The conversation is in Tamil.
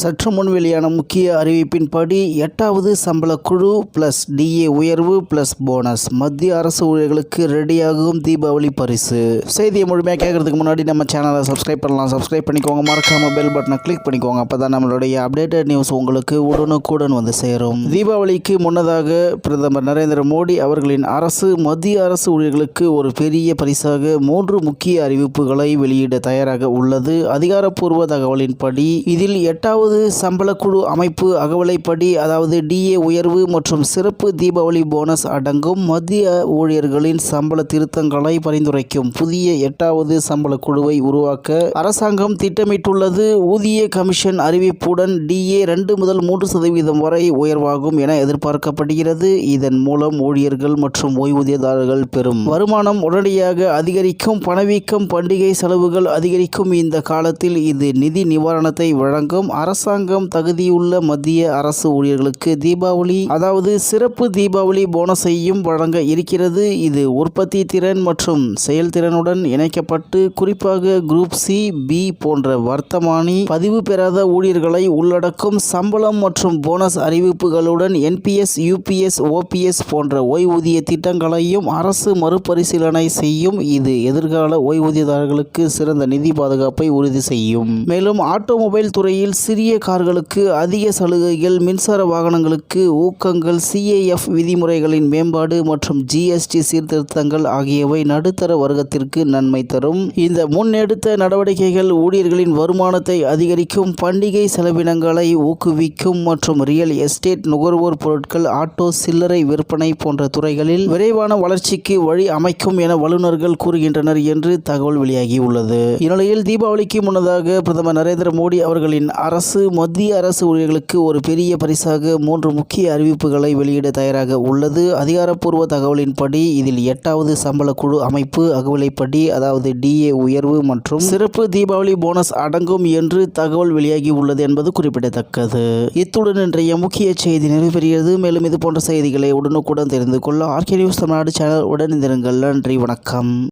சற்று முன் வெளியான முக்கிய அறிவிப்பின்படி எட்டாவது சம்பள குழு பிளஸ் டிஏ உயர்வு பிளஸ் போனஸ் மத்திய அரசு ஊழியர்களுக்கு ரெடியாகும் தீபாவளி பரிசு. செய்தியை முழுமையாக கேட்கறதுக்கு முன்னாடி நம்ம சேனலை சப்ஸ்கிரைப் பண்ணலாம். சப்ஸ்கிரைப் பண்ணிக்கோங்க. மறக்காம பெல் பட்டனை கிளிக் பண்ணிக்கோங்க. அப்போ தான் நம்மளுடைய அப்டேட்டட் நியூஸ் உங்களுக்கு உடனுக்குடன் வந்து சேரும். தீபாவளிக்கு முன்னதாக பிரதமர் நரேந்திர மோடி அவர்களின் அரசு மத்திய அரசு ஊழியர்களுக்கு ஒரு பெரிய பரிசாக மூன்று முக்கிய அறிவிப்புகளை வெளியிட தயாராக உள்ளது. அதிகாரப்பூர்வ தகவலின்படி இதில் எட்டாவது சம்பள சம்பளக்குழு அமைப்பு அகவலைப்படி அதாவது டிஏ உயர்வு மற்றும் சிறப்பு தீபாவளி போனஸ் அடங்கும் மத்திய ஊழியர்களின் சம்பள திருத்தங்களை பரிந்துரைக்கும் புதிய எட்டாவது சம்பளக்குழுவை உருவாக்க அரசாங்கம் திட்டமிட்டுள்ளது. ஊதிய கமிஷன் அறிவிப்புடன் டிஏ ரெண்டு முதல் மூன்று சதவீதம் வரை உயர்வாகும் என எதிர்பார்க்கப்படுகிறது. இதன் மூலம் ஊழியர்கள் மற்றும் ஓய்வூதியதாரர்கள் பெறும் வருமானம் உடனடியாக அதிகரிக்கும். பணவீக்கம் பண்டிகை செலவுகள் அதிகரிக்கும். இந்த காலத்தில் இது நிதி நிவாரணத்தை வழங்கும். அரசாங்கம் தகுதியுள்ள மத்திய அரசு ஊழியர்களுக்கு தீபாவளி அதாவது சிறப்பு தீபாவளி போனஸையும் வழங்க இருக்கிறது. இது உற்பத்தி திறன் மற்றும் செயல்திறனுடன் இணைக்கப்பட்டு குறிப்பாக குரூப் சி பி போன்ற வர்த்தமானி பதிவு பெறாத ஊழியர்களை உள்ளடக்கும் சம்பளம் மற்றும் போனஸ் அறிவிப்புகளுடன் என்பிஎஸ் யூபிஎஸ் ஓபிஎஸ் போன்ற ஓய்வூதிய திட்டங்களையும் அரசு மறுபரிசீலனை செய்யும். இது எதிர்கால ஓய்வூதியதாரர்களுக்கு சிறந்த நிதி பாதுகாப்பை உறுதி செய்யும். மேலும் ஆட்டோமொபைல் துறையில் சிறிய கார்களுக்கு அதிக சலுகைகள் மின்சார வாகனங்களுக்கு ஊக்கங்கள் சிஏஎஃப் விதிமுறைகளின் மேம்பாடு மற்றும் ஜிஎஸ்டி சீர்திருத்தங்கள் ஆகியவை நடுத்தர வர்க்கத்திற்கு நன்மை தரும். இந்த முன்னெடுத்த நடவடிக்கைகள் ஊழியர்களின் வருமானத்தை அதிகரிக்கும் பண்டிகை செலவினங்களை ஊக்குவிக்கும் மற்றும் ரியல் எஸ்டேட் நுகர்வோர் பொருட்கள் ஆட்டோ சில்லறை விற்பனை போன்ற துறைகளில் விரைவான வளர்ச்சிக்கு வழி அமைக்கும் என வல்லுநர்கள் கூறுகின்றனர் என்று தகவல் வெளியாகியுள்ளது. இந்நிலையில் தீபாவளிக்கு முன்னதாக பிரதமர் நரேந்திர மோடி அவர்களின் அரசு மத்திய அரசு ஊழியர்களுக்கு ஒரு பெரிய பரிசாக மூன்று முக்கிய அறிவிப்புகளை வெளியிட தயாராக உள்ளது. அதிகாரப்பூர்வ தகவலின்படி இதில் எட்டாவது சம்பள குழு அமைப்பு அகவலைப்படி அதாவது டிஏ உயர்வு மற்றும் சிறப்பு தீபாவளி போனஸ் அடங்கும் என்று தகவல் வெளியாகி உள்ளது என்பது குறிப்பிடத்தக்கது. இத்துடன் இன்றைய முக்கிய செய்தி நிறைவேறியது மேலும் இது போன்ற செய்திகளை உடனுக்குடன் தெரிந்து கொள்ள ஆர்கே நியூஸ் தமிழ்நாடு சேனல் உடனிருங்கள் நன்றி வணக்கம்.